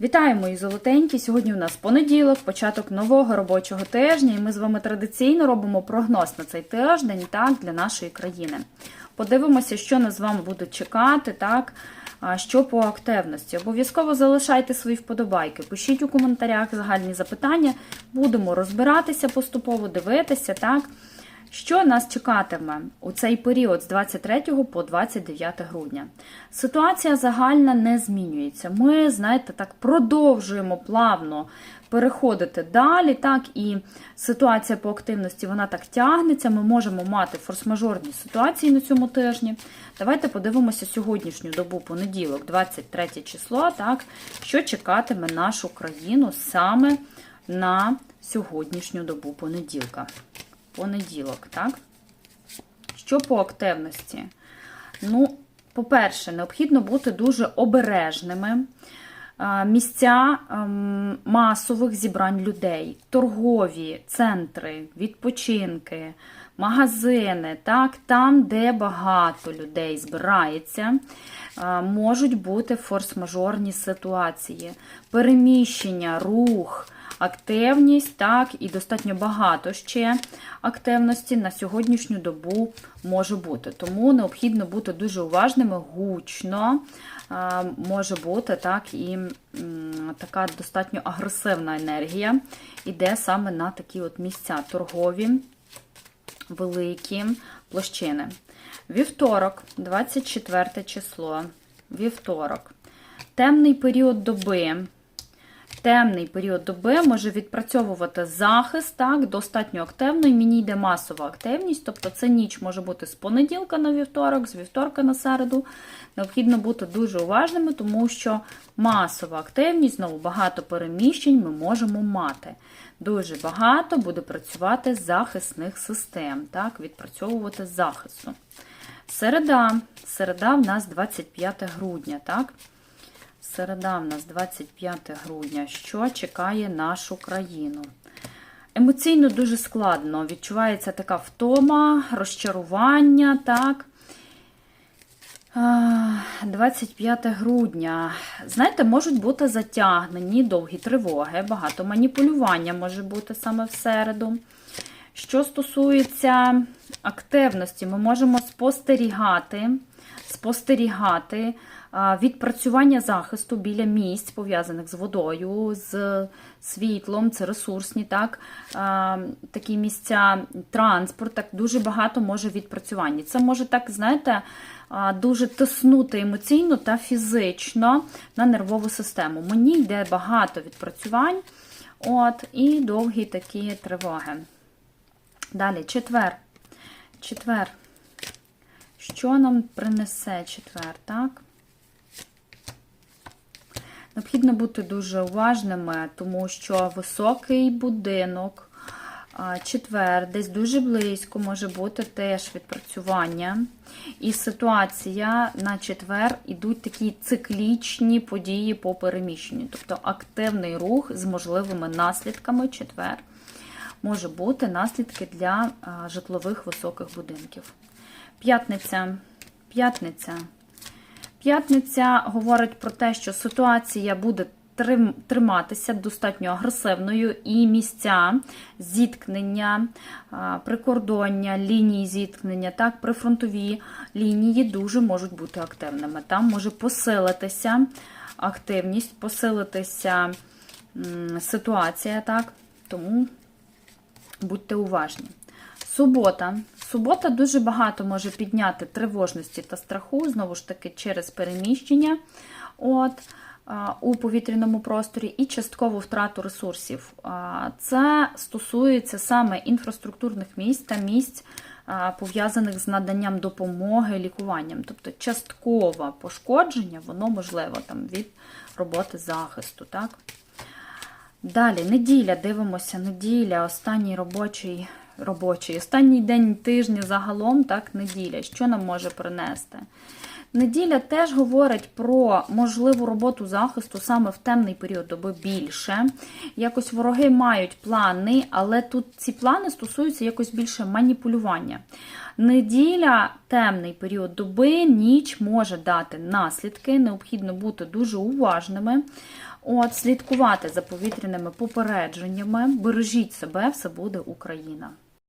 Вітаю, мої золотенькі! Сьогодні у нас понеділок, початок нового робочого тижня, і ми з вами традиційно робимо прогноз на цей тиждень так, для нашої країни. Подивимося, що нас з вами будуть чекати, так, що по активності. Обов'язково залишайте свої вподобайки, пишіть у коментарях загальні запитання, будемо розбиратися поступово, дивитися, так. Що нас чекатиме у цей період з 23 по 29 грудня? Ситуація загальна не змінюється. Ми, знаєте, так продовжуємо плавно переходити далі. Так, і ситуація по активності вона так тягнеться. Ми можемо мати форс-мажорні ситуації на цьому тижні. Давайте подивимося сьогоднішню добу понеділок, 23 число, так, що чекатиме нашу країну саме на сьогоднішню добу понеділка понеділок, так? Що по активності? Ну, по-перше, необхідно бути дуже обережними. Місця ем, масових зібрань людей, торгові центри, відпочинки, магазини, так, там, де багато людей збирається, можуть бути форс-мажорні ситуації, переміщення, рух активність, так, і достатньо багато ще активності на сьогоднішню добу може бути. Тому необхідно бути дуже уважними, гучно може бути так, і така достатньо агресивна енергія йде саме на такі от місця торгові, великі площини. Вівторок, 24 число, вівторок, темний період доби темний період доби може відпрацьовувати захист, так, достатньо активно, і мені йде масова активність, тобто це ніч може бути з понеділка на вівторок, з вівторка на середу. Необхідно бути дуже уважними, тому що масова активність, знову багато переміщень ми можемо мати. Дуже багато буде працювати захисних систем, так, відпрацьовувати захисту. Середа, середа в нас 25 грудня, так? Середа в нас 25 грудня. Що чекає нашу країну? Емоційно дуже складно. Відчувається така втома, розчарування, так. 25 грудня. Знаєте, можуть бути затягнені довгі тривоги, багато маніпулювання може бути саме в середу. Що стосується активності, ми можемо спостерігати, спостерігати відпрацювання захисту біля місць, пов'язаних з водою, з світлом, це ресурсні, так, такі місця, транспорт, так дуже багато може відпрацювання. Це може так, знаєте, дуже тиснути емоційно та фізично на нервову систему. Мені йде багато відпрацювань, от, і довгі такі тривоги. Далі, четвер. Четвер. Що нам принесе четвер, так? Необхідно бути дуже уважними, тому що високий будинок, четвер, десь дуже близько може бути теж відпрацювання. І ситуація на четвер ідуть такі циклічні події по переміщенню. Тобто активний рух з можливими наслідками четвер може бути наслідки для житлових високих будинків. П'ятниця. П'ятниця. П'ятниця говорить про те, що ситуація буде триматися достатньо агресивною, і місця зіткнення, прикордоння, лінії зіткнення, так, прифронтові лінії дуже можуть бути активними. Там може посилитися активність, посилитися ситуація, так, тому будьте уважні. Субота. Субота дуже багато може підняти тривожності та страху, знову ж таки, через переміщення от, у повітряному просторі і часткову втрату ресурсів. Це стосується саме інфраструктурних місць та місць, пов'язаних з наданням допомоги, лікуванням. Тобто часткове пошкодження, воно можливо там, від роботи захисту. Так? Далі, неділя, дивимося, неділя, останній робочий робочий. Останній день тижня загалом, так, неділя. Що нам може принести? Неділя теж говорить про можливу роботу захисту саме в темний період доби більше. Якось вороги мають плани, але тут ці плани стосуються якось більше маніпулювання. Неділя, темний період доби, ніч може дати наслідки. Необхідно бути дуже уважними. От, слідкувати за повітряними попередженнями. Бережіть себе, все буде Україна.